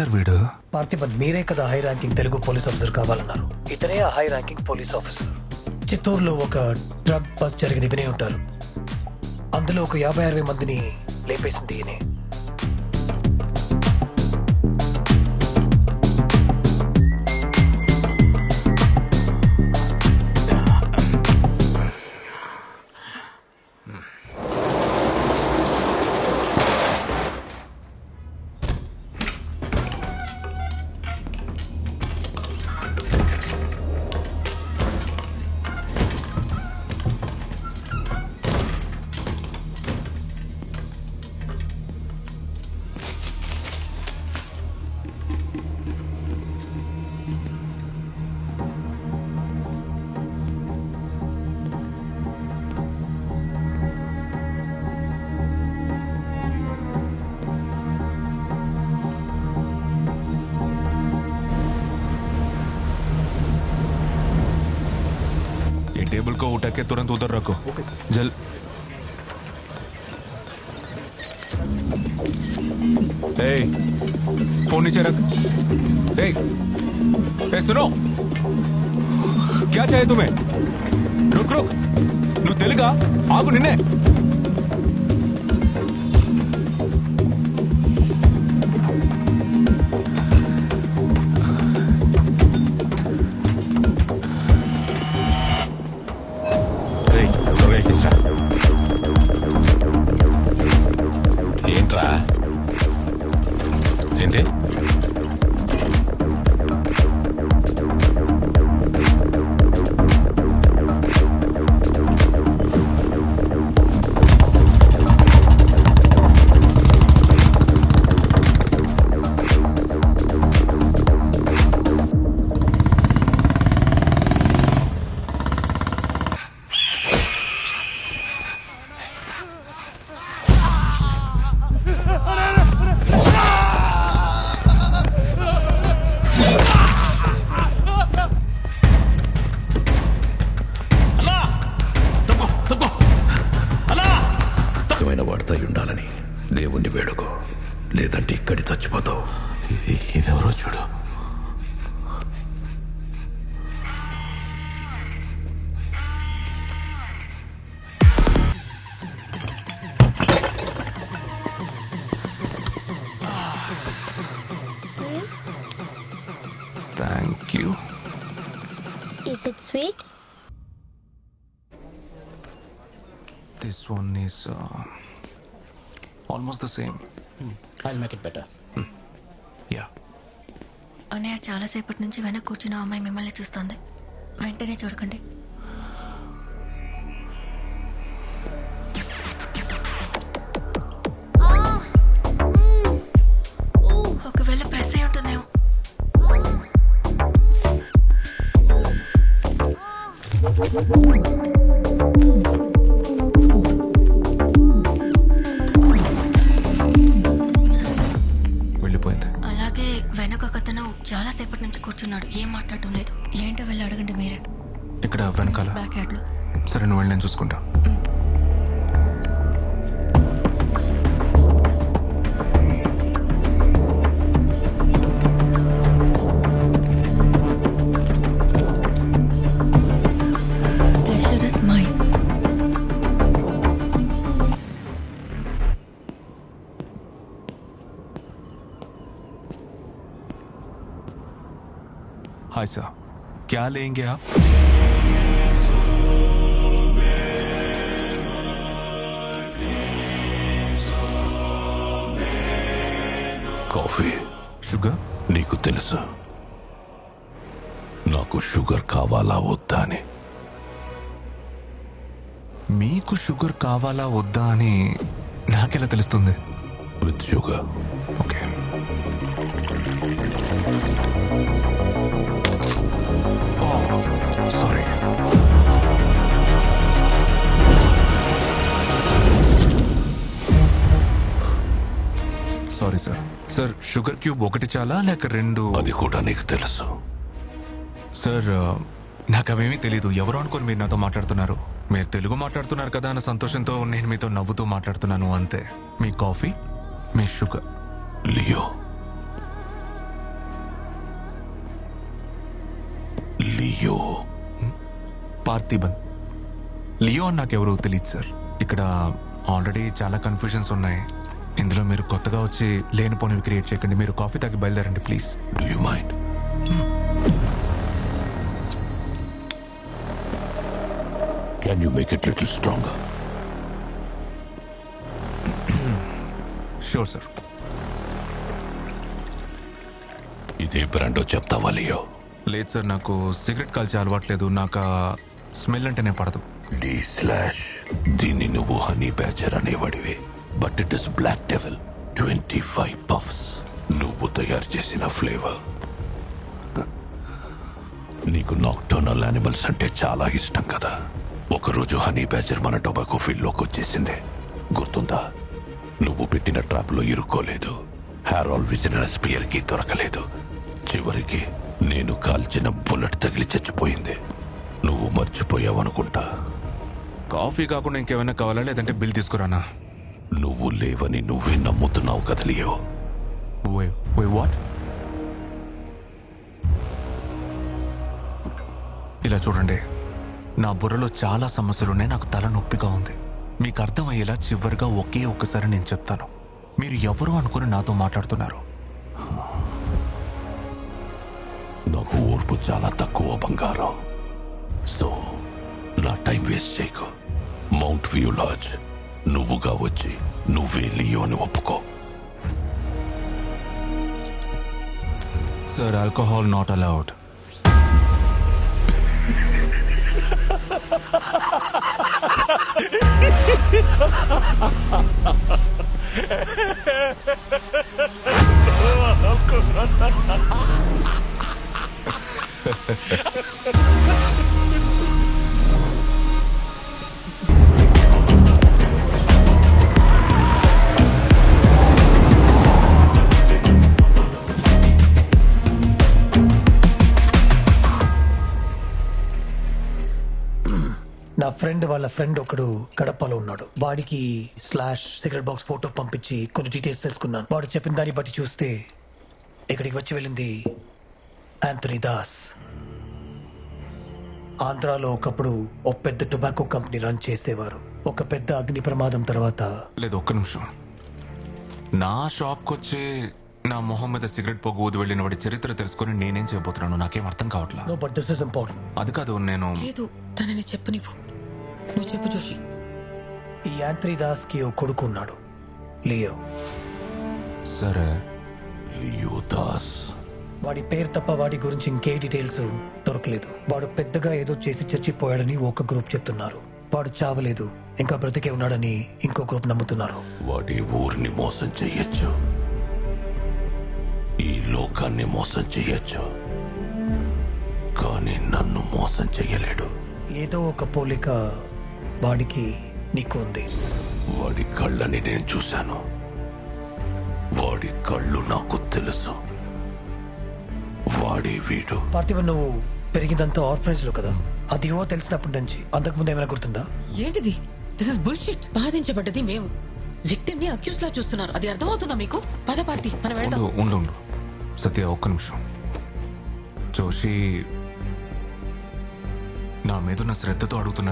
Sir వీడు? పార్థిబన్ మీరే కదా high ranking Telugu police officer కావాలన్నారు. ఇతనే ఆ హై ర్యాంకింగ్ పోలీస్ ఆఫీసర్. చిత్తూరులో ఒక డ్రగ్ బస్ జరిగింది వినే ఉంటారు. అందులో ఒక యాభై అరవై మందిని లేపేసింది ఈయనే. टेबल को उठा के तुरंत उधर रखो ओके सर जल ए फोन नीचे रख ए ए सुनो क्या चाहिए तुम्हें रुक रुक నువ్వు తెలుగా ఆగు నిన్నే లేదంటే ఇక్కడి చచ్చిపోతావు. ఇది ఇదెవరో చూడు. Thank you Is it sweet? This one is almost the same I'll make it better. Yeah అన్నయ్య చాలాసేపటి నుంచి వెనక కూర్చున్న అమ్మాయి మిమ్మల్ని చూస్తోంది. వెంటనే చూడకండి. ఒకవేళ ప్రెస్ అయి ఉంటుందేమో. చాలాసేపటి నుంచి కూర్చున్నాడు. ఏం మాట్లాడటం లేదు. ఏంటో వెళ్ళి అడగండి మీరే. ఇక్కడ వెనకాల. బ్యాక్ యార్డ్లో సరే నువ్వు వెళ్ళి నేను చూసుకుంటా. हाय सर क्या लेंगे आप కాఫీ షుగర్ నీకు తెలుసు నాకు షుగర్ కావాలా వద్దా అని మీకు షుగర్ కావాలా వద్దా అని నాకెలా తెలుస్తుంది with sugar okay sir sugar cube ఒకటి చాలా లేక రెండు? అది కూడా నీకు తెలుసు. సార్ నాకు అవేమీ తెలియదు ఎవరు అనుకోని మీరు నాతో మాట్లాడుతున్నారు? మీరు తెలుగు మాట్లాడుతున్నారు కదా అన్న సంతోషంతో నేను మీతో నవ్వుతూ మాట్లాడుతున్నాను అంతే. మీ కాఫీ మీ sugar. Leo. Leo. Parthiban. Leo అని నాకెవరో తెలియదు సార్. ఇక్కడ ఆల్రెడీ చాలా కన్ఫ్యూజన్స్ ఉన్నాయి. ఇందులో మీరు కొత్తగా వచ్చి లేనిపోనివి క్రియేట్ చేయకండి. మీరు కాఫీ తాగి బయలుదేరండి please do you mind can you make it little stronger sure sir ఇదే బ్రాండో చెప్తావా లియో? లేదు సార్ నాకు సిగరెట్ కాల్చే అలవాట్లేదు నాకు స్మెల్ అంటేనే పడదు. డి స్లాష్ దీన్ని నువ్వు honey badger అనేవాడివి. But it is black devil twenty five puffs నువ్వు తయారు చేసిన ఫ్లేవర్ నీకు నాక్టర్నల్ యానిమల్స్ అంటే చాలా ఇష్టం కదా. ఒకరోజు హనీ బ్యాచర్ మన టొబాకో ఫీల్డ్లోకి వచ్చేసింది. గుర్తుందా? నువ్వు పెట్టిన ట్రాప్లో ఇరుక్కోలేదు. హ్యారాల్ విసిన స్పియర్కి దొరకలేదు. చివరికి నేను కాల్చిన బుల్లెట్ తగిలి చచ్చిపోయింది. నువ్వు మర్చిపోయావనుకుంటా. కాఫీ కాకుండా ఇంకేమైనా కావాలా? లేదంటే బిల్ తీసుకురానా నువ్వు లేవని నువ్వే నమ్ముతున్నావు కదా లియో. వే వే వాట్ ఇలా చూడండి. నా బుర్రలో చాలా సమస్యలున్నాయి నాకు తల నొప్పిగా ఉంది. మీకు అర్థమయ్యేలా చివరిగా ఒకే ఒక్కసారి నేను చెప్తాను. మీరు ఎవరు అనుకుని నాతో మాట్లాడుతున్నారు. నాకు ఓర్పు చాలా తక్కువ బంగారం. సో నా టైం వేస్ట్ చేయకు. మౌంట్ వ్యూ లాడ్జ్ నువ్వుగా వచ్చి నువ్వే లియో అని ఒప్పుకో. సార్ ఆల్కహాల్ నాట్ అలౌడ్ వాళ్ళ ఫ్రెండ్ ఒకడు కడపలో ఉన్నాడు. వాడికి స్లాష్ సిగరెట్ బాక్స్ ఫోటో పంపించి కొన్ని డీటెయిల్స్ తెలుసుకున్నాను. వాడు చెప్పిన దాన్ని బట్టి చూస్తే ఇక్కడికి వచ్చి వెళ్ళింది యాంథనీ దాస్ ఆంధ్రాలో ఒకప్పుడు ఒక పెద్ద టొబాకో కంపెనీ రన్ చేసేవారు. ఒక పెద్ద అగ్ని ప్రమాదం తర్వాత లేదు ఒక్క నిమిషం. నా షాప్కి వచ్చి నా మొహం మీద సిగరెట్ పొగ ఊది వెళ్ళిన వాడి చరిత్ర తెలుసుకొని నేనేం చేయబోతున్నాను నాకేం అర్థం కావట్లా? No but this is important అది కాదు నేను లేదు తనని చెప్పు నీవు నువ్వు చెప్పు జోషి ఈ యాంథనీ దాస్కి ఓ కొడుకు ఉన్నాడు. లియో. సరే. లియో దాస్. వాడి పేరు తప్ప వాడి గురించి ఇంకే డీటెయిల్స్ దొరకలేదు. వాడు పెద్దగా ఏదో చేసి చచ్చిపోయాడని ఒక గ్రూప్ చెప్తున్నారు. వాడు చావలేదు. ఇంకా బ్రతికే ఉన్నాడని ఇంకో గ్రూప్ నమ్ముతున్నారు. వాడి ఊరిని మోసం చెయ్యొచ్చు ఈ లోకాన్ని మోసం చెయ్యొచ్చు కానీ నన్ను మోసం చెయ్యలేడు ఏదో ఒక పోలిక వాడికి నీకు ఉంది. వాడి కళ్ళని నేను చూశాను. వాడి కళ్ళు నాకు తెలుసు. వాడి వీడు. పార్థివ నువ్వు పెరిగిందంతా ఆర్ఫనైజ్లో కదా? అది ఏవో తెలిసినప్పటి నుంచి. అంతకు ముందు ఏమైనా గుర్తుందా? ఏంటిది? దిస్ ఇస్ బుల్షిట్ బాధించబడ్డది మేము. విక్టిమ్ని అక్యూస్ లా చూస్తున్నారు. అది అర్థమవుతుందా మీకు? పద పార్టీ మనం వెళ్దాం. ఉండు ఉండు ఉండు. సత్య ఒక్క నిమిషం. జోషి నా మీదున్న శ్రద్ధతో అడుగుతున్నా